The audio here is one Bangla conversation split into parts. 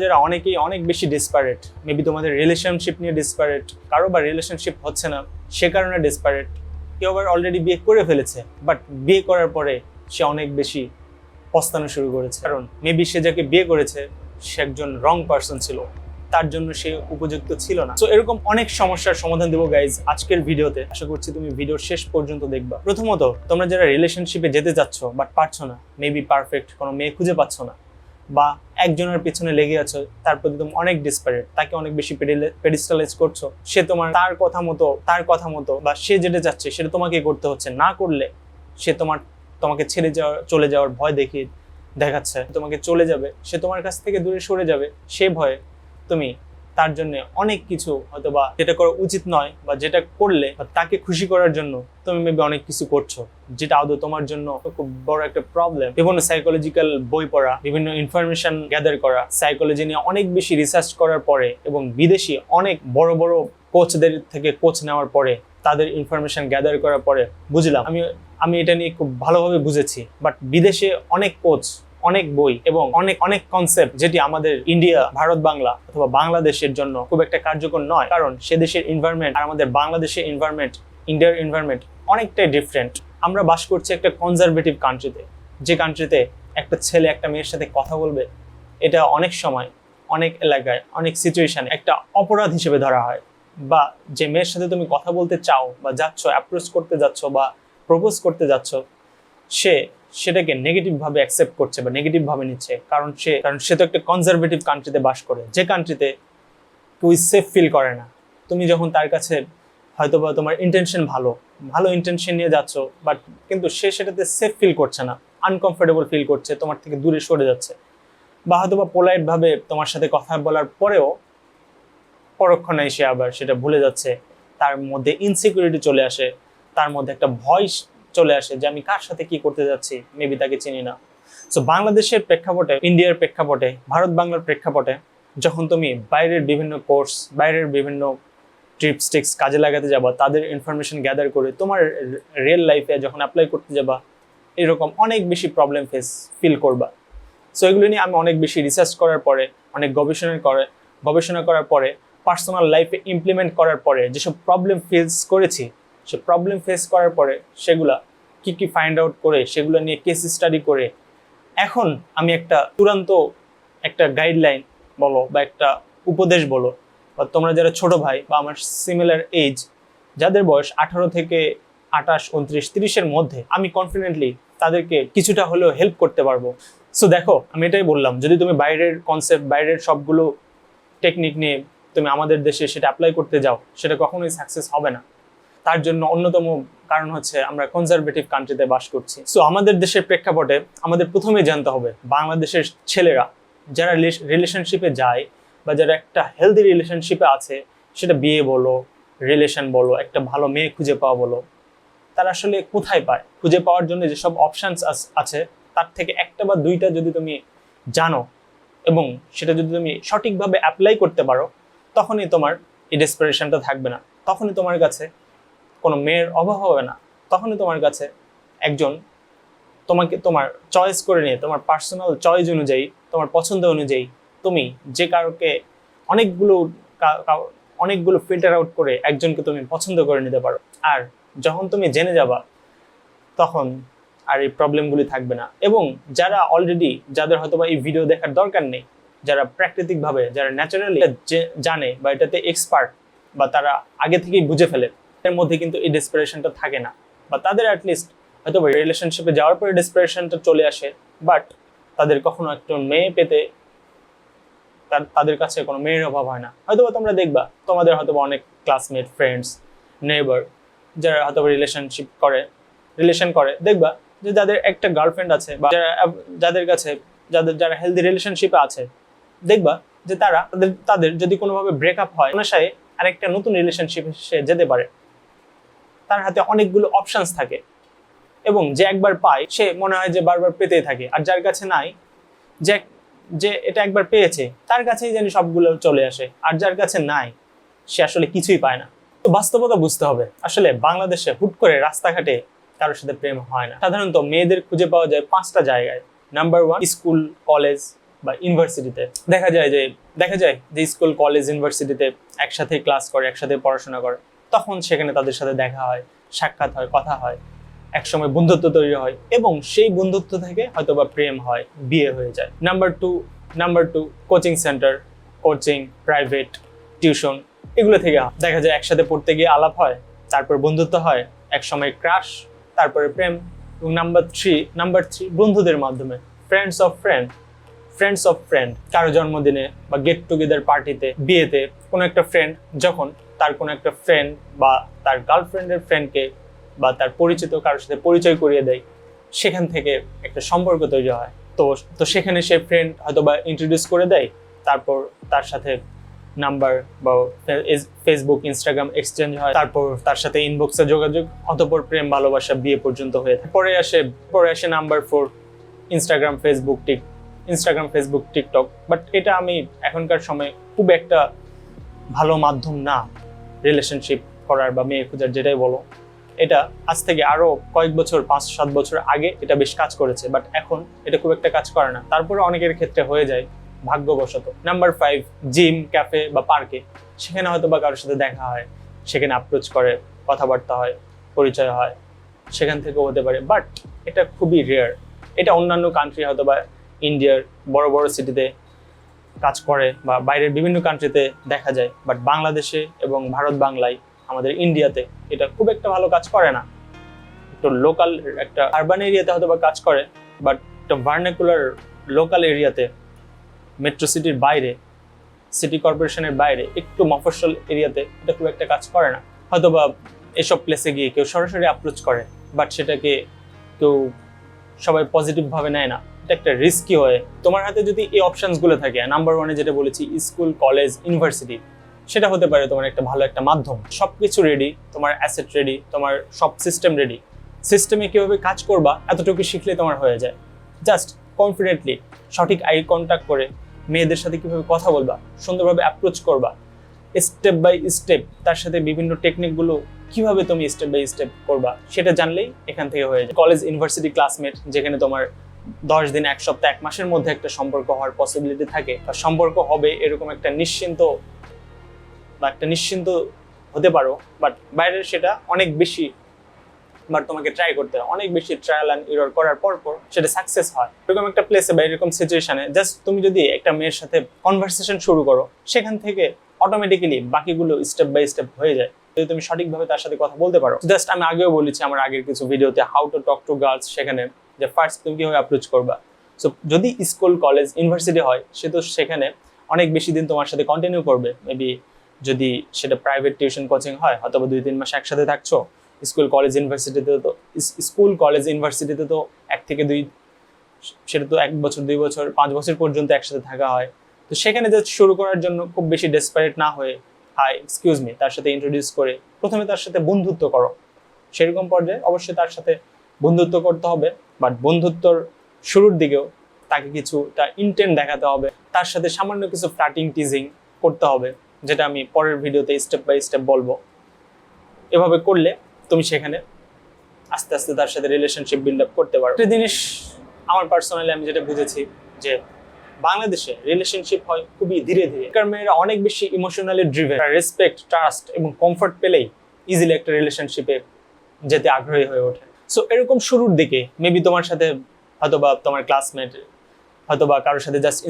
যারা অনেকেই অনেক বেশি ডিসপারেট মেবি তোমাদের রিলেশনশিপ নিয়ে ডিসপারেট কারও বা রিলেশনশিপ হচ্ছে না, সে কারণে ডিসপারেট কেউ আবার অলরেডি বিয়ে করে ফেলেছে বাট বিয়ে করার পরে সে অনেক বেশি পস্তানো শুরু করেছে। কারণ মেবি সে যাকে বিয়ে করেছে, সে একজন রং পার্সন ছিল, তার জন্য সে উপযুক্ত ছিল না। তো এরকম অনেক সমস্যার সমাধান দেবো গাইজ আজকের ভিডিওতে। আশা করছি তুমি ভিডিওর শেষ পর্যন্ত দেখবা। প্রথমত, তোমরা যারা রিলেশনশিপে যেতে যাচ্ছ বাট পারছ না মেবি পারফেক্ট কোনো মেয়ে খুঁজে পাচ্ছ না বা একজনের পিছনে লেগে আছো, তার প্রতি তুমি অনেক ডিসপারেট তাকে অনেক বেশি পেডিস্টালাইজ করছ, সে তোমার তার কথা মতো, তার কথা মতো, বা সে যেটা চাচ্ছে, সেটা তোমাকে করতে হচ্ছে। না করলে সে তোমার, তোমাকে ছেড়ে যাওয়ার, চলে যাওয়ার ভয় দেখিয়ে দেখাচ্ছে। তোমাকে চলে যাবে, সে তোমার কাছ থেকে দূরে সরে যাবে, সে ভয়ে তুমি তার জন্য অনেক কিছু হয়তো বা যেটা করা উচিত নয় বা যেটা করলে তাকে খুশি করার জন্য তুমি মেবি অনেক কিছু করছ, যেটা আদৌ তোমার জন্য খুব বড় একটা প্রবলেম বিভিন্ন সাইকোলজিক্যাল বই পড়া, বিভিন্ন ইনফরমেশন গ্যাদার করা সাইকোলজি নিয়ে অনেক বেশি রিসার্চ করার পরে এবং বিদেশি অনেক বড় বড় কোচদের থেকে কোচ নেওয়ার পরে তাদের ইনফরমেশন গ্যাদার করার পরে বুঝলাম। আমি আমি এটা নিয়ে খুব ভালোভাবে বুঝেছি। বাট বিদেশে অনেক কোচ অনেক বই এবং অনেক অনেক কনসেপ্ট যেটি আমাদের ইন্ডিয়া ভারত, বাংলা অথবা বাংলাদেশের জন্য খুব একটা কার্যকর নয়। কারণ সে দেশের এনভায়রনমেন্ট আর আমাদের বাংলাদেশের এনভায়রনমেন্ট ইন্ডিয়ার এনভায়রনমেন্ট অনেকটাই ডিফারেন্ট আমরা বাস করছি একটা কনজারভেটিভ কান্ট্রিতে যে কান্ট্রিতে একটা ছেলে, একটা মেয়ের সাথে কথা বলবে, এটা অনেক সময়, অনেক এলাকায়, অনেক সিচুয়েশনে একটা অপরাধ হিসেবে ধরা হয়। বা যে মেয়ের সাথে তুমি কথা বলতে চাও বা যাচ্ছ অ্যাপ্রোচ করতে যাচ্ছ বা প্রপোজ করতে যাচ্ছ, সে সেটাকে নেগেটিভ ভাবে অ্যাকসেপ্ট করছে বা নেগেটিভ ভাবে নিচ্ছে। কারণ সে কারণ সে তো একটা কনজারভেটিভ কান্ট্রিতে বাস করে। যে কান্ট্রিতে কেউ সেফ ফিল করে না। তুমি যখন তার কাছে হয়তো বা তোমার ইন্টেনশন ভালো ভালো ইন্টেনশন নিয়ে যাচ্ছ বাট কিন্তু সে সেটাতে সেফ ফিল করছে না আনকমফোর্টেবল ফিল করছে, তোমার থেকে দূরে সরে যাচ্ছে। বা হয়তো বা পোলাইট ভাবে তোমার সাথে কথা বলার পরেও পরক্ষণে এসে আবার সেটা ভুলে যাচ্ছে। তার মধ্যে ইনসিকিউরিটি চলে আসে, তার মধ্যে একটা ভয়েস চলে আসে যে আমি কার সাথে কি করতে যাচ্ছি মেবি তাকে চিনি না। সো বাংলাদেশের প্রেক্ষাপটে, ইন্ডিয়ার প্রেক্ষাপটে, ভারত বাংলার প্রেক্ষাপটে, যখন তুমি বাইরের বিভিন্ন কোর্স বাইরের বিভিন্ন ট্রিপস টিক্স কাজে লাগাতে যাবা, তাদের ইনফরমেশন গ্যাদার করে তোমার রিয়েল লাইফে যখন অ্যাপ্লাই করতে যাবা, এরকম অনেক বেশি প্রবলেম ফেস ফিল করবা। সো এগুলো নিয়ে আমি অনেক বেশি রিসার্চ করার পরে, অনেক গবেষণা করে, গবেষণা করার পরে পার্সোনাল লাইফে ইমপ্লিমেন্ট করার পরে, যেসব প্রবলেম ফেস করেছি সে প্রবলেম ফেস করার পরে সেগুলা কি কি ফাইন্ড আউট করে, সেগুলো নিয়ে কেস স্টাডি করে। এখন আমি একটা চূড়ান্ত একটা গাইডলাইন বলো বা একটা উপদেশ বলো। বা তোমরা যারা ছোট ভাই বা আমার সিমিলার এজ যাদের বয়স আঠারো থেকে আঠাশ, উনত্রিশ, তিরিশের মধ্যে, আমি কনফিডেন্টলি তাদেরকে কিছুটা হলেও হেল্প করতে পারব। সো দেখো, আমি এটাই বললাম, যদি তুমি বাইরের কনসেপ্ট বাইরের সবগুলো টেকনিক নিয়ে তুমি আমাদের দেশে সেটা অ্যাপ্লাই করতে যাও, সেটা কখনোই সাকসেস হবে না। তার জন্য অন্যতম কারণ হচ্ছে আমরা কনজারভেটিভ কান্ট্রিতে বাস করছি। সো আমাদের দেশের প্রেক্ষাপটে আমাদের প্রথমে জানতে হবে বাংলাদেশের ছেলেরা যারা রিলেশনশিপে যায় বা যারা একটা হেলদি রিলেশনশিপে আছে, সেটা বিয়ে বলো রিলেশন বলো, একটা ভালো মেয়ে খুঁজে পাওয়া বলো, তারা আসলে কোথায় পায়? খুঁজে পাওয়ার জন্য যেসব অপশানস আছে, তার থেকে একটা বা দুইটা যদি তুমি জানো এবং সেটা যদি তুমি সঠিকভাবে অ্যাপ্লাই করতে পারো, তখনই তোমার এই ডেসপারেশনটা থাকবে না। তখনই তোমার কাছে কোনো মেয়ের অভাব হবে না, তখনই তোমার কাছে একজন তোমাকে তোমার চয়েস করে নিয়ে, তোমার পার্সোনাল চয়েস অনুযায়ী, তোমার পছন্দ অনুযায়ী তুমি যে কারোকে অনেকগুলো অনেকগুলো ফিল্টার আউট করে একজনকে তুমি পছন্দ করে নিতে পারো। আর যখন তুমি জেনে যাবা, তখন আর এই প্রবলেমগুলি থাকবে না। এবং যারা অলরেডি যাদের হয়তো বা এই ভিডিও দেখার দরকার নেই, যারা প্র্যাকৃতিকভাবে যারা ন্যাচারালি জানে বা এটাতে এক্সপার্ট বা তারা আগে থেকেই বুঝে ফেলে এর মধ্যে কিন্তু এই ডেসপারেশনটা থাকে না। বা তাদের অ্যাটলিস্ট হয়তো রিলেশনশিপে যাওয়ার পরে ডেসপারেশনটা চলে আসে বাট তাদের কখনো একটু মেয়ে পেতে তাদের কাছে কোনো মেয়ের অভাব হয় না। হয়তো তোমরা দেখবা, তোমাদের হয়তো অনেক ক্লাসমেট ফ্রেন্ডস নেবার যারা হয়তো রিলেশনশিপ করে রিলেশন করে, দেখবা যে যাদের একটা গার্লফ্রেন্ড আছে বা যারা, যাদের কাছে, যাদের, যারা হেলদি রিলেশনশিপে আছে, দেখবা যে তারা, তাদের তাদের যদি কোনোভাবে ব্রেকআপ হয় অনুসারে আরেকটা নতুন রিলেশনশিপ সে যেতে পারে। তার হাতে অনেকগুলো অপশনস থাকে। এবং যে একবার পায়, সে মনে হয় যে বারবার পেতেই থাকে। আর যার কাছে নাই, যে যে এটা একবার পেয়েছে, তার কাছেই জানি সবগুলো চলে আসে। আর যার কাছে নাই, সে আসলে কিছুই পায় না। তো বাস্তবতা বুঝতে হবে। আসলে বাংলাদেশে হুট করে রাস্তাঘাটে কারোর সাথে প্রেম হয় না। সাধারণত মেয়েদের খুঁজে পাওয়া যায় পাঁচটা জায়গায়। নাম্বার ওয়ান স্কুল কলেজ বা ইউনিভার্সিটিতে দেখা যায় যে, দেখা যায় যে স্কুল কলেজ ইউনিভার্সিটিতে একসাথে ক্লাস করে, একসাথে পড়াশোনা করে। তখন সেখানে তাদের সাথে দেখা হয়, সাক্ষাৎ হয়, কথা হয়, একসময় বন্ধুত্ব তৈরি হয় এবং সেই বন্ধুত্ব থেকে হয়তো বা প্রেম হয়, বিয়ে হয়ে যায়। Number two number two coaching centre coaching private tuition এগুলো থেকে দেখা যায় একসাথে পড়তে গিয়ে আলাপ হয়, তারপর বন্ধুত্ব হয়, একসময় ক্রাশ তারপরে প্রেম এবং নাম্বার থ্রি নাম্বার থ্রি বন্ধুদের মাধ্যমে friends of friend friends of friend কারও জন্মদিনে বা গেট টুগেদার পার্টিতে বিয়েতে কোনো একটা ফ্রেন্ড যখন তার কোনো একটা ফ্রেন্ড বা তার গার্লফ্রেন্ডের ফ্রেন্ডকে বা তার পরিচিত কারোর সাথে পরিচয় করিয়ে দেয়, সেখান থেকে একটা সম্পর্ক তৈরি হয়। তো তো সেখানে সে ফ্রেন্ড হয়তো বা ইন্ট্রোডিউস করে দেয়, তারপর তার সাথে নাম্বার বা ফেসবুক ইনস্টাগ্রাম এক্সচেঞ্জ হয়, তারপর তার সাথে ইনবক্সে যোগাযোগ, অতপর প্রেম, ভালোবাসা বিয়ে পর্যন্ত হয়ে থাকে। পরে আসে পরে আসে number four Instagram Facebook tick Instagram Facebook TikTok but এটা আমি এখনকার সময় খুব একটা ভালো মাধ্যম না। রিলেশনশিপ করার বা মেয়ে খোঁজার যেটাই বলো, এটা আজ থেকে আরও কয়েক বছর, পাঁচ, সাত বছর আগে এটা বেশ কাজ করেছে বাট এখন এটা খুব একটা কাজ করে না। তারপরে অনেকের ক্ষেত্রে হয়ে যায় ভাগ্যবশত। নাম্বার ফাইভ জিম ক্যাফে বা পার্কে সেখানে হয়তো বা কারোর সাথে দেখা হয়, সেখানে অ্যাপ্রোচ করে, কথাবার্তা হয়, পরিচয় হয়, সেখান থেকেও হতে পারে বাট এটা খুবই রেয়ার এটা অন্যান্য কান্ট্রি হয়তো বা ইন্ডিয়ার বড় বড় সিটিতে কাজ করে বা বাইরের বিভিন্ন কান্ট্রিতে দেখা যায় বাট বাংলাদেশে এবং ভারত বাংলায় আমাদের ইন্ডিয়াতে এটা খুব একটা ভালো কাজ করে না। একটু লোকাল একটা আরবান এরিয়াতে হয়তো বা কাজ করে বাট একটা ভার্নাকুলার লোকাল এরিয়াতে মেট্রো সিটির বাইরে সিটি কর্পোরেশনের বাইরে, একটু মফস্বল এরিয়াতে এটা খুব একটা কাজ করে না। হয়তো বা এসব প্লেসে গিয়ে কেউ সরাসরি অ্যাপ্রোচ করে বাট সেটাকে কেউ সবাই পজিটিভ ভাবে নেয় না। এটা একটা রিস্কি হয়ে তোমার হাতে যদি এই অপশনসগুলো থাকে নাম্বার ওয়ানে যেটা বলেছি স্কুল কলেজ ইউনিভার্সিটি সেটা হতে পারে তোমার একটা ভালো একটা মাধ্যম। সবকিছু রেডি তোমার অ্যাসেট রেডি তোমার সব সিস্টেম রেডি সিস্টেমে কীভাবে কাজ করবা, এতটুকু শিখলে তোমার হয়ে যায়। জাস্ট কনফিডেন্টলি সঠিক আই কন্ট্যাক্ট করে মেয়েদের সাথে কীভাবে কথা বলবা, সুন্দরভাবে অ্যাপ্রোচ করবা। স্টেপ বাই স্টেপ তার সাথে বিভিন্ন টেকনিকগুলো কীভাবে তুমি স্টেপ বাই স্টেপ করবা, সেটা জানলেই এখান থেকে হয়ে যায়। কলেজ ইউনিভার্সিটি ক্লাসমেট যেখানে তোমার দশ দিন, এক সপ্তাহ, এক মাসের মধ্যে একটা সম্পর্ক হওয়ার পসিবিলিটি থাকে। বা সম্পর্ক হবে এরকম একটা নিশ্চিন্ত বা একটা নিশ্চিন্ত হতে পারো বাট বাইরের সেটা অনেক বেশি বাট তোমাকে ট্রাই করতে হয়। অনেক বেশি ট্রায়াল অ্যান্ড ইরর করার পর পর সেটা সাকসেস হয়। এরকম একটা প্লেসে বা এরকম সিচুয়েশানে জাস্ট তুমি যদি একটা মেয়ের সাথে কনভারসেশন শুরু করো, সেখান থেকে অটোমেটিক্যালি বাকিগুলো স্টেপ বাই স্টেপ হয়ে যায়। যদি তুমি সঠিকভাবে তার সাথে কথা বলতে পারো জাস্ট আমি আগেও বলেছি আমার আগের কিছু ভিডিওতে how to talk to girls সেখানে যে ফার্স্ট তুমি কীভাবে অ্যাপ্রোচ করবা? সো যদি স্কুল কলেজ ইউনিভার্সিটি হয়, সে তো সেখানে অনেক বেশি দিন তোমার সাথে কন্টিনিউ করবে। মেবি যদি সেটা প্রাইভেট টিউশন কোচিং হয়, অথবা দুই তিন মাস একসাথে থাকছো স্কুল কলেজ ইউনিভার্সিটিতে তো স্কুল কলেজ ইউনিভার্সিটিতে তো এক থেকে দুই সেটা তো এক বছর, দুই বছর, পাঁচ বছর পর্যন্ত একসাথে থাকা হয়। তো সেখানে জাস্ট শুরু করার জন্য খুব বেশি ডেসপারেট না হয়ে হাই এক্সকিউজ মি তার সাথে ইন্ট্রোডিউস করে, প্রথমে তার সাথে বন্ধুত্ব করো। সেরকম পর্যায়ে অবশ্যই তার সাথে বন্ধুত্ব করতে হবে। বাট বন্ধুত্বর শুরুর দিকেও তাকে কিছু তার ইন্টেন্ট দেখাতে হবে। তার সাথে সামান্য কিছু ফ্লাটিং টিজিং করতে হবে, যেটা আমি পরের ভিডিওতে স্টেপ বাই স্টেপ বলব। এভাবে করলে তুমি সেখানে আস্তে আস্তে তার সাথে রিলেশনশিপ বিল্ড আপ করতে পারো। একটা জিনিস আমার পার্সোনালি আমি যেটা বুঝেছি, যে বাংলাদেশে রিলেশনশিপ হয় খুবই ধীরে ধীরে। কারণ মেয়েরা অনেক বেশি ইমোশনালি ড্রিভেন রেসপেক্ট ট্রাস্ট এবং কমফর্ট পেলেই ইজিলি একটা রিলেশনশিপে যেতে আগ্রহী হয়ে ওঠে। সো এরকম শুরুর দিকে মেবি তোমার সাথে হয়তোবা তোমার ক্লাসমেট হয়তোবা কারোর সাথে জাস্ট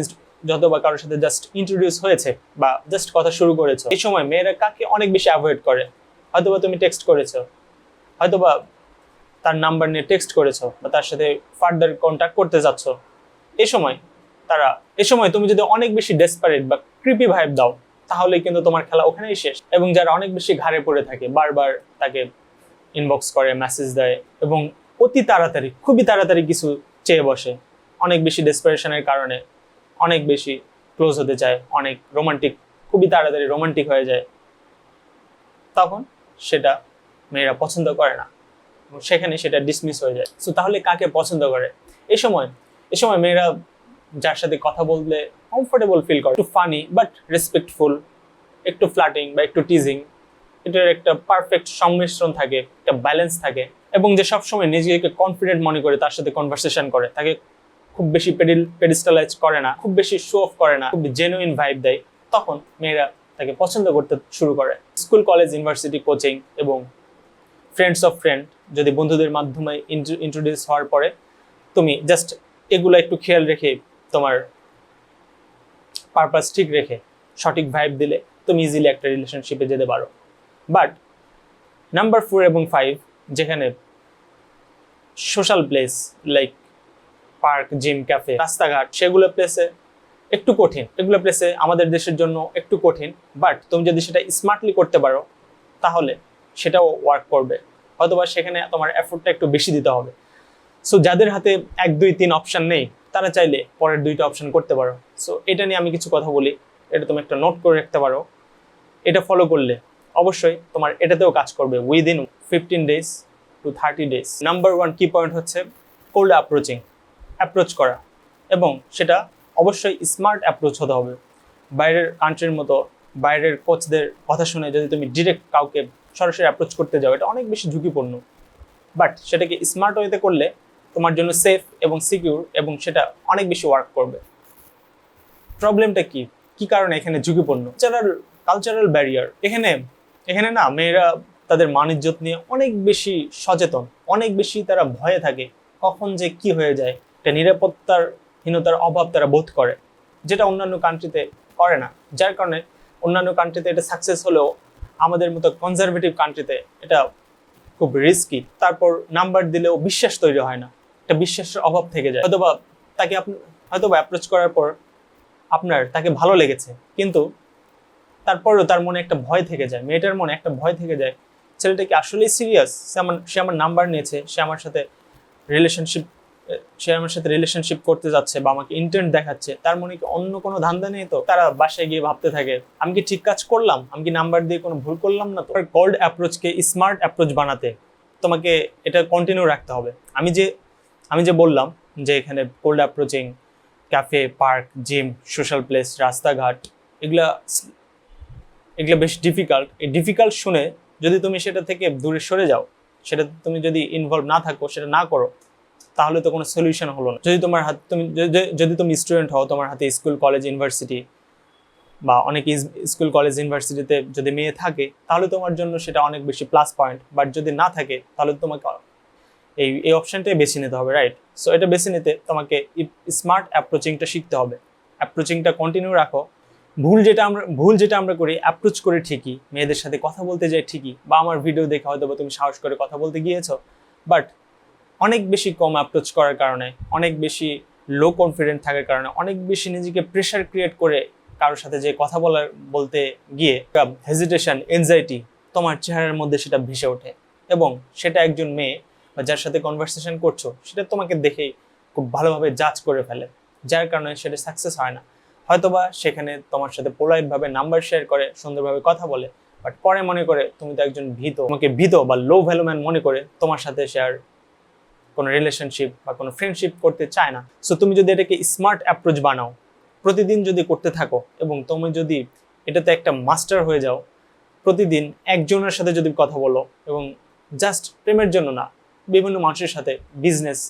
যত বা কারোর সাথে জাস্ট ইন্ট্রোডিউস হয়েছে বা জাস্ট কথা শুরু করেছ। এই সময় মেয়েরা কাকে অনেক বেশি অ্যাভয়েড করে? হয়তোবা তুমি টেক্সট করেছ। হয়তোবা তার নাম্বার নিয়ে টেক্সট করেছ বা তার সাথে ফার্দার কন্ট্যাক্ট করতে যাচ্ছ। এই সময় তারা এই সময় তুমি যদি অনেক বেশি ডেসপারেট বা কৃপি ভাইব দাও, তাহলে কিন্তু তোমার খেলা ওখানেই শেষ। এবং যারা অনেক বেশি ঘাড়ে পড়ে থাকে, বারবার তাকে ইনবক্স করে মেসেজ দেয় এবং অতি তাড়াতাড়ি, খুবই তাড়াতাড়ি কিছু চেয়ে বসে। অনেক বেশি ডেসপারেশনের কারণে অনেক বেশি ক্লোজ হতে চায়, অনেক রোমান্টিক খুবই তাড়াতাড়ি রোমান্টিক হয়ে যায়। তখন সেটা মেয়েরা পছন্দ করে না সেখানে সেটা ডিসমিস হয়ে যায়। সো তাহলে কাকে পছন্দ করে? এ সময় এ সময় মেয়েরা যার সাথে কথা বললে কমফোর্টেবল ফিল করে। একটু ফানি বাট রেসপেক্টফুল একটু ফ্ল্যাটিং বা একটু টিজিং এটার একটা পারফেক্ট সংমিশ্রণ থাকে, একটা ব্যালেন্স থাকে এবং যে সবসময় নিজেকে কনফিডেন্ট মনে করে, তার সাথে কনভারসেশন করে। তাকে খুব বেশি পেডিল পেডিস্টালাইজ করে না, খুব বেশি শো অফ করে না, খুব জেনুইন ভাইব দেয়। তখন মেয়েরা তাকে পছন্দ করতে শুরু করে। স্কুল কলেজ ইউনিভার্সিটি কোচিং এবং ফ্রেন্ডস অফ ফ্রেন্ড যদি বন্ধুদের মাধ্যমে ইন্ট্রোডিউস হওয়ার পরে তুমি জাস্ট এগুলো একটু খেয়াল রেখে তোমার পারপাস ঠিক রেখে সঠিক ভাইব দিলে তুমি ইজিলি একটা রিলেশনশিপে যেতে পারো। বাট নাম্বার ফোর এবং ফাইভ যেখানে social place, like park, gym, cafe, রাস্তাঘাট, সেগুলো প্লেসে একটু কঠিন। এগুলো প্লেসে আমাদের দেশের জন্য একটু কঠিন, বাট তুমি যদি সেটা স্মার্টলি করতে পারো, তাহলে সেটাও ওয়ার্ক করবে। হয়তোবা সেখানে তোমার এফোর্টটা একটু বেশি দিতে হবে। সো যাদের হাতে এক, দুই, তিন অপশন নেই, তারা চাইলে পরের দুইটা অপশন করতে পারো। সো এটা নিয়ে আমি কিছু কথা বলি। এটা তুমি একটা নোট করে রাখতে পারো। এটা ফলো করলে অবশ্যই তোমার এটাতেও কাজ করবে within fifteen days to thirty days number one key point হচ্ছে কোল্ড অ্যাপ্রোচিং অ্যাপ্রোচ করা এবং সেটা অবশ্যই স্মার্ট অ্যাপ্রোচ হতে হবে। বাইরের কান্ট্রির মতো, বাইরের কোচদের কথা শুনে যদি তুমি ডিরেক্ট কাউকে সরাসরি অ্যাপ্রোচ করতে যাও, এটা অনেক বেশি ঝুঁকিপূর্ণ। বাট সেটাকে স্মার্ট ওয়েতে করলে তোমার জন্য সেফ এবং সিকিউর এবং সেটা অনেক বেশি ওয়ার্ক করবে। প্রবলেমটা কি? কি কারণে এখানে ঝুঁকিপূর্ণ? কালচারাল কালচারাল ব্যারিয়ার এখানে এখানে না মেয়েরা তাদের মানিজ্যত নিয়ে অনেক বেশি সচেতন, অনেক বেশি তারা ভয়ে থাকে কখন যে কি হয়ে যায়। একটা নিরাপত্তার, হীনতার অভাব তারা বোধ করে, যেটা অন্যান্য কান্ট্রিতে করে না। যার কারণে অন্যান্য কান্ট্রিতে এটা সাকসেস হলেও আমাদের মতো কনজারভেটিভ কান্ট্রিতে এটা খুব রিস্কি তারপর নাম্বার দিলেও বিশ্বাস তৈরি হয় না। একটা বিশ্বাসের অভাব থেকে যায়। হয়তোবা তাকে আপনি, হয়তোবা অ্যাপ্রোচ করার পর আপনার তাকে ভালো লেগেছে, কিন্তু তারপরেও তার মনে একটা ভয় থেকে যায়, মেয়েটার মনে একটা ভয় থেকে যায়, ছেলেটা কি আসলেই সিরিয়াস সে আমার সে আমার নাম্বার নিয়েছে, সে আমার সাথে রিলেশনশিপ সে আমার সাথে রিলেশনশিপ করতে যাচ্ছে বা আমাকে ইন্টেন্ট দেখাচ্ছে, তার মনে কি অন্য কোনো ধান্দা নেই তো? তারা বাসায় গিয়ে ভাবতে থাকে, আমি কি ঠিক কাজ করলাম? আমি কি নাম্বার দিয়ে কোনো ভুল করলাম না তো? কোল্ড অ্যাপ্রোচকে স্মার্ট অ্যাপ্রোচ বানাতে তোমাকে এটা কন্টিনিউ রাখতে হবে। আমি যে আমি যে বললাম যে এখানে cold approaching cafe park gym social place রাস্তাঘাট, এগুলা এগুলো বেশ ডিফিকাল্ট এই ডিফিকাল্ট শুনে যদি তুমি সেটা থেকে দূরে সরে যাও, সেটা তুমি যদি ইনভলভ না থাকো, সেটা না করো, তাহলে তো কোনো সলিউশন হলো না। যদি তোমার হাতে তুমি যদি- তুমি স্টুডেন্ট হও, তোমার হাতে স্কুল কলেজ ইউনিভার্সিটি বা অনেক স্কুল কলেজ ইউনিভার্সিটিতে যদি মেয়ে থাকে, তাহলে তোমার জন্য সেটা অনেক বেশি প্লাস পয়েন্ট বাট যদি না থাকে, তাহলে তোমাকে এই এই অপশনটাই বেছে নিতে হবে রাইট সো এটা বেছে নিতে তোমাকে স্মার্ট অ্যাপ্রোচিংটা শিখতে হবে। অ্যাপ্রোচিংটা কন্টিনিউ রাখো। ভুল যেটা আমরা, ভুল যেটা আমরা করি অ্যাপ্রোচ করে ঠিকই, মেয়েদের সাথে কথা বলতে যাই ঠিকই, বা আমার ভিডিও দেখে হয়তো বা তুমি সাহস করে কথা বলতে গিয়েছো বাট অনেক বেশি কম অ্যাপ্রোচ করার কারণে, অনেক বেশি লো কনফিডেন্ট থাকার কারণে, অনেক বেশি নিজেকে প্রেশার ক্রিয়েট করে কারোর সাথে যে কথা বলার, বলতে গিয়ে হেজিটেশন এনজাইটি তোমার চেহারার মধ্যে সেটা ভেসে ওঠে। এবং সেটা একজন মেয়ে, বা যার সাথে কনভারসেশন করছ, সেটা তোমাকে দেখেই খুব ভালোভাবে জাজ করে ফেলে, যার কারণে সেটা সাকসেস হয় না। হয়তোবা সেখানে তোমার সাথে পোলাইট ভাবে নাম্বার শেয়ার করে, সুন্দরভাবে কথা বলে বাট পরে মনে করে তুমি তো একজন ভীত, তোমাকে ভীত বা লো ভ্যালুম্যান মনে করে তোমার সাথে শেয়ার কোনো রিলেশনশিপ বা কোনো ফ্রেন্ডশিপ করতে চায় না। সো তুমি যদি এটাকে স্মার্ট অ্যাপ্রোচ বানাও, প্রতিদিন যদি করতে থাকো এবং তুমি যদি এটাতে একটা মাস্টার হয়ে যাও, প্রতিদিন একজনের সাথে যদি কথা বলো এবং জাস্ট প্রেমের জন্য না, বিভিন্ন মানুষের সাথে বিজনেস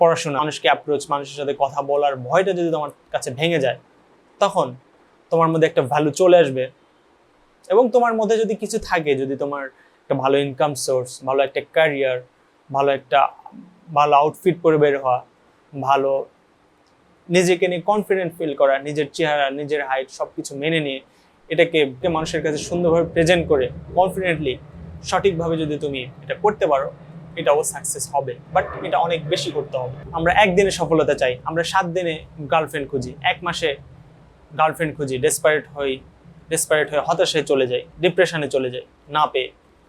পড়াশোনা, মানুষকে অ্যাপ্রোচ মানুষের সাথে কথা বলার ভয়টা যদি তোমার কাছে ভেঙে যায়, তখন তোমার মধ্যে একটা ভ্যালু চলে আসবে এবং তোমার মধ্যে যদি কিছু থাকে, যদি তোমার একটা ভালো ইনকাম সোর্স ভালো একটা ক্যারিয়ার ভালো একটা, ভালো আউটফিট পরে বের হওয়া, ভালো নিজেকে নিয়ে কনফিডেন্ট ফিল করা, নিজের চেহারা, নিজের হাইট সব কিছু মেনে নিয়ে এটাকে মানুষের কাছে সুন্দরভাবে প্রেজেন্ট করে কনফিডেন্টলি সঠিকভাবে যদি তুমি এটা করতে পারো এটাও সাকসেস হবে বাট এটা অনেক বেশি করতে হবে। আমরা একদিনে সফলতা চাই, আমরা সাত দিনে গার্লফ্রেন্ড খুঁজি, এক মাসে গার্লফ্রেন্ড খুঁজি ডেসপারেট হই ডেসপারেট হয়ে হতাশায় চলে যাই ডিপ্রেশনে চলে যাই, না পেয়ে।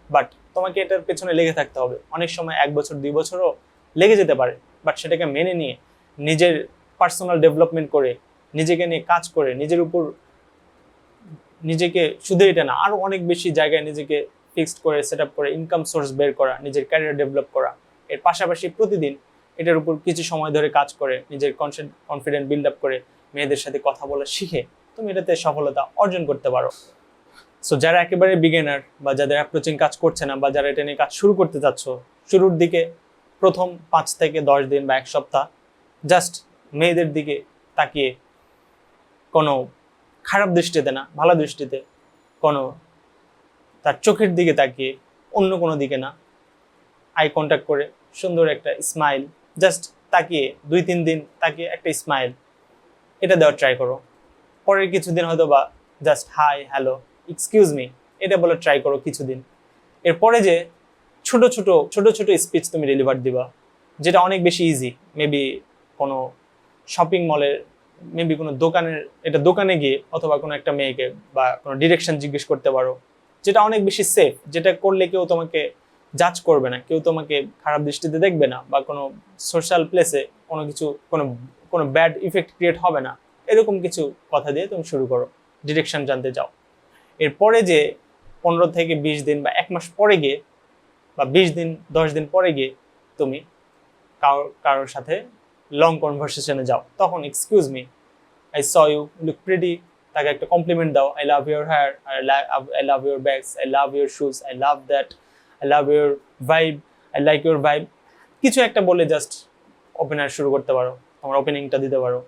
বাট তোমাকে এটার পেছনে লেগে থাকতে হবে। অনেক সময় এক বছর, দুই বছরও লেগে যেতে পারে বাট সেটাকে মেনে নিয়ে, নিজের পার্সোনাল ডেভেলপমেন্ট করে, নিজেকে নিয়ে কাজ করে, নিজের উপর নিজেকে শুধু এটা না আরও অনেক বেশি জায়গায় নিজেকে ফিক্সড করে সেট করে ইনকাম সোর্স বের করা, নিজের ক্যারিয়ার ডেভেলপ করা। এর পাশাপাশি প্রতিদিন এটার উপর কিছু সময় ধরে কাজ করে, নিজের কনফিডেন্ট বিল্ড আপ করে, মেয়েদের সাথে কথা বলা শিখে তুমি এটাতে সফলতা অর্জন করতে পারো। সো যারা একেবারে বিগিনার বা যাদের অ্যাপ্রোচিং কাজ করছে না বা যারা এটা নিয়ে কাজ শুরু করতে চাচ্ছ, শুরুর দিকে প্রথম পাঁচ থেকে দশ দিন বা এক সপ্তাহ জাস্ট মেয়েদের দিকে তাকিয়ে কোনো খারাপ দৃষ্টিতে না, ভালো দৃষ্টিতে কোনো তার চোখের দিকে তাকিয়ে অন্য কোনো দিকে না। আই কন্ট্যাক্ট করে সুন্দর একটা স্মাইল জাস্ট তাকিয়ে দুই তিন দিন তাকিয়ে একটা স্মাইল এটা দেওয়ার ট্রাই করো। পরের কিছুদিন হয়তো বা just hi hello excuse me এটা বলে ট্রাই করো কিছুদিন। এরপরে যে ছোট ছোট ছোট ছোট স্পিচ তুমি ডেলিভার দিবা, যেটা অনেক বেশি ইজি মেবি কোনো শপিং মলের মেবি কোনো দোকানের, এটা দোকানে গিয়ে অথবা কোনো একটা মেয়েকে বা কোনো ডিরেকশন জিজ্ঞেস করতে পারো। যেটা অনেক বেশি সেফ যেটা করলে কেউ তোমাকে জাজ করবে না, কেউ তোমাকে খারাপ দৃষ্টিতে দেখবে না বা কোনো সোশ্যাল প্লেসে কোনো কিছু, কোনো কোনো ব্যাড ইফেক্ট ক্রিয়েট হবে না। এরকম কিছু কথা দিয়ে তুমি শুরু করো ডিরেকশন জানতে চাও। এরপরে যে পনেরো থেকে বিশ দিন বা এক মাস পরে গিয়ে বা বিশ দিন, দশ দিন পরে গিয়ে তুমি কারোর কারোর সাথে লং কনভারসেশনে যাও। তখন excuse me I saw you look pretty তাকে একটা কমপ্লিমেন্ট দাও I love your hair I love your bags I love your shoes I love that I love your vibe I like your vibe কিছু একটা বলে জাস্ট ওপেনার শুরু করতে পারো, তোমার ওপেনিংটা দিতে পারো।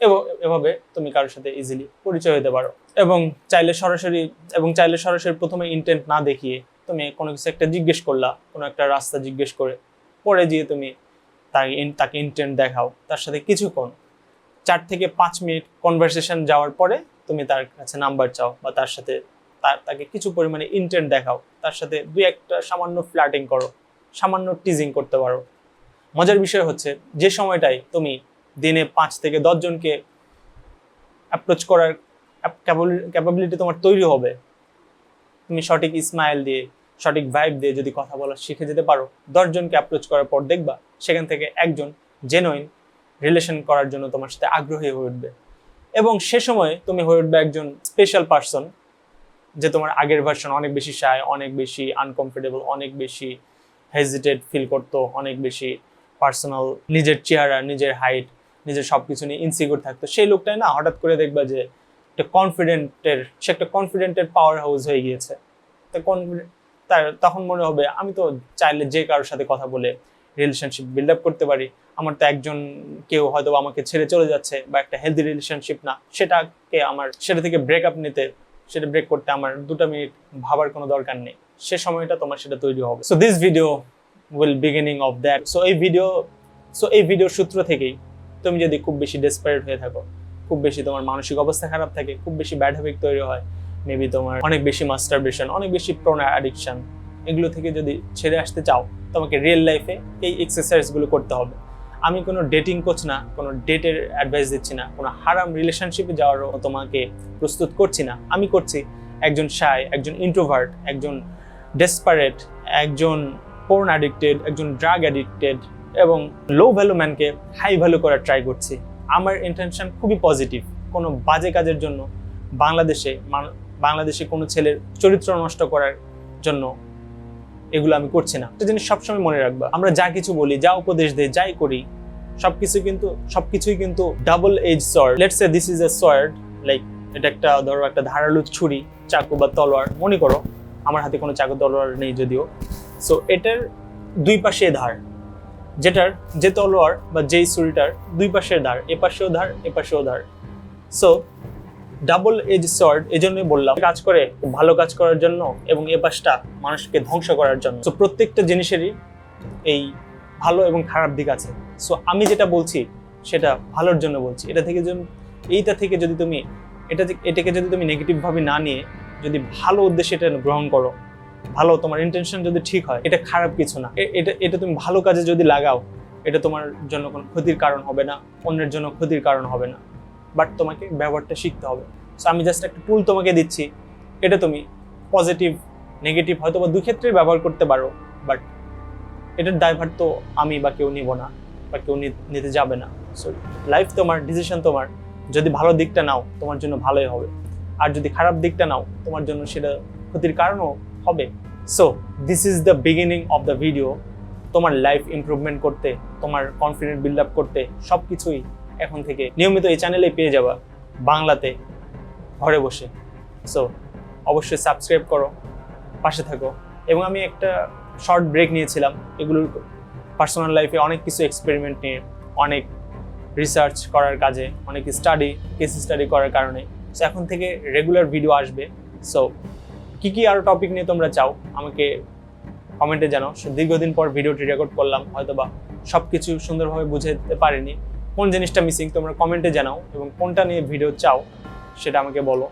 এবং, এভাবে তুমি কারোর সাথে ইজিলি পরিচয় হতে পারো। এবং চাইলে সরাসরি, এবং চাইলে সরাসরি প্রথমে ইন্টেন্ট না দেখিয়ে তুমি কোনো কিছু একটা জিজ্ঞেস করলা, কোনো একটা রাস্তা জিজ্ঞেস করে। পরে গিয়ে তুমি তাকে তাকে ইন্টেন্ট দেখাও। তার সাথে কিছুক্ষণ, চার থেকে পাঁচ মিনিট কনভারসেশন যাওয়ার পরে তুমি তার কাছে নাম্বার চাও বা তার সাথে তার, তাকে কিছু পরিমাণে ইন্টেন্ট দেখাও, তার সাথে দুই একটা সামান্য ফ্ল্যাটিং করো, সামান্য টিজিং করতে পারো। মজার বিষয় হচ্ছে যে সময়টাই তুমি দিনে পাঁচ থেকে দশজনকে অ্যাপ্রোচ করার ক্যাপাবিলিটি তোমার তৈরি হবে। তুমি সঠিক স্মাইল দিয়ে, সঠিক ভাইব দিয়ে যদি কথা বলা শিখে যেতে পারো দশজনকে অ্যাপ্রোচ করার পর দেখবা সেখান থেকে একজন জেনুইন রিলেশন করার জন্য তোমার সাথে আগ্রহী হয়ে উঠবে। এবং সে সময় তুমি হয়ে উঠবে একজন স্পেশাল পার্সন যে তোমার আগের ভার্সন অনেক বেশি শায় অনেক বেশি আনকমফোর্টেবল অনেক বেশি হেজিটেড ফিল করতো, অনেক বেশি পার্সোনাল নিজের চেহারা, নিজের হাইট নিজের সব কিছু নিয়ে ইনসিকিউর থাকতো। সেই লোকটাই না হঠাৎ করে দেখবা যে একটা কনফিডেন্টের সে একটা কনফিডেন্টের পাওয়ার হাউস হয়ে গিয়েছে। তা কনফিডেন্ট তার তখন মনে হবে আমি তো চাইলে যে কারোর সাথে কথা বলে রিলেশনশিপ বিল্ড আপ করতে পারি। আমার তো একজন কেউ হয়তো আমাকে ছেড়ে চলে যাচ্ছে বা একটা হেলদি রিলেশনশিপ না, সেটাকে আমার, সেটা থেকে ব্রেক আপ নিতে, সেটা ব্রেক করতে আমার দুটো মিনিট ভাবার কোনো দরকার নেই। সে সময়টা তোমার সেটা তৈরি হবে। So this video will beginning of that so এই ভিডিও সো এই ভিডিওর সূত্র থেকেই তুমি যদি খুব বেশি ডেসপারেট হয়ে থাকো, খুব বেশি তোমার মানসিক অবস্থা খারাপ থাকে, খুব বেশি ব্যাড হ্যাবিট তৈরি হয় মেবি তোমার অনেক বেশি মাস্টারবেশন অনেক বেশি প্রোনা অ্যাডিকশন এগুলো থেকে যদি ছেড়ে আসতে চাও, তোমাকে রিয়েল লাইফে এই এক্সারসাইজগুলো করতে হবে। আমি কোনো ডেটিং কোচ না, কোনো ডেটের অ্যাডভাইস দিচ্ছি না, কোনো হারাম রিলেশনশিপে যাওয়ারও তোমাকে প্রস্তুত করছি না। আমি করছি একজন শায় একজন ইন্ট্রোভার্ট একজন ডেসপারেট একজন পোর্ন অ্যাডিক্টেড একজন ড্রাগ অ্যাডিক্টেড এবং লো ভ্যালু ম্যানকে হাই ভ্যালু করার ট্রাই করছি। আমার ইন্টেনশন খুবই পজিটিভ কোনো বাজে কাজের জন্য বাংলাদেশে বাংলাদেশে কোনো ছেলের চরিত্র নষ্ট করার জন্য এগুলো আমি করছি না। একটা জিনিস সবসময় মনে রাখবা, আমরা যা কিছু বলি, যা উপদেশ দিই, যাই করি, সবকিছু কিন্তু, সবকিছুই কিন্তু double edge sword let's this is a sword like এটা একটা, ধরো একটা ধারালো ছুরি, চাকু বা তলোয়ার, মনে করো, আমার হাতে কোনো চাকু তলোয়ার নেই যদিও। সো এটার দুই পাশে ধার, যেটার, যে তলোয়ার বা যেই ছুরিটার দুই পাশের ধার, এ পাশেও ধার, এ পাশেও ধার। সো ডাবল এজ সর্ড এই জন্যই বললাম, কাজ করে ভালো কাজ করার জন্য এবং এ পাশটা মানুষকে ধ্বংস করার জন্য। সো প্রত্যেকটা জিনিসেরই এই ভালো এবং খারাপ দিক আছে। সো আমি যেটা বলছি, সেটা ভালোর জন্য বলছি। এটা থেকে যদি, এইটা থেকে যদি তুমি, এটা এটাকে যদি তুমি নেগেটিভভাবে না নিয়ে যদি ভালো উদ্দেশ্যে এটা গ্রহণ করো, ভালো তোমার ইন্টেনশন যদি ঠিক হয়, এটা খারাপ কিছু না। এটা এটা তুমি ভালো কাজে যদি লাগাও, এটা তোমার জন্য কোনো ক্ষতির কারণ হবে না, অন্যের জন্য ক্ষতির কারণ হবে না। বাট তোমাকে ব্যবহারটা শিখতে হবে। সো আমি জাস্ট একটা টুল তোমাকে দিচ্ছি। এটা তুমি পজিটিভ নেগেটিভ হয়তো বা দুই ক্ষেত্রেই ব্যবহার করতে পারো বাট এটার দায়ভার তো আমি বা কেউ নিব না বা কেউ নিতে যাবে না। সো লাইফ তোমার ডিসিশন তোমার। যদি ভালো দিকটা নাও, তোমার জন্য ভালোই হবে। আর যদি খারাপ দিকটা নাও, তোমার জন্য সেটা ক্ষতির কারণও হবে। So this is the beginning of the video তোমার লাইফ ইমপ্রুভমেন্ট করতে, তোমার কনফিডেন্ট বিল্ড আপ করতে সব কিছুই এখন থেকে। নিয়মিত এই চ্যানেলে পেয়ে যাবা, বাংলাতে, ঘরে বসে। সো অবশ্যই সাবস্ক্রাইব করো, পাশে থাকো। এবং আমি একটা শর্ট ব্রেক নিয়েছিলাম, এগুলোর পার্সোনাল লাইফে অনেক কিছু এক্সপেরিমেন্ট নিয়ে, অনেক রিসার্চ করার কাজে, অনেক স্টাডি কেস স্টাডি করার কারণে। সো এখন থেকে রেগুলার ভিডিও আসবে। সো কী কী আরও টপিক নিয়ে তোমরা চাও, আমাকে কমেন্টে জানাও। দীর্ঘদিন পর ভিডিওটি রেকর্ড করলাম, হয়তোবা সব কিছু সুন্দরভাবে বুঝাতে পারিনি। কোন জিনিসটা মিসিং তোমরা কমেন্টে জানাও এবং কোনটা নিয়ে ভিডিও চাও সেটা আমাকে বলো।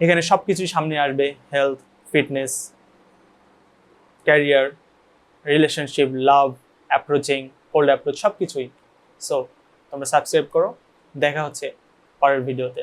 এখানে সব কিছুই সামনে আসবে health fitness career relationship love approaching old approach সব কিছুই সো তোমরা সাবস্ক্রাইব করো। দেখা হচ্ছে পরের ভিডিওতে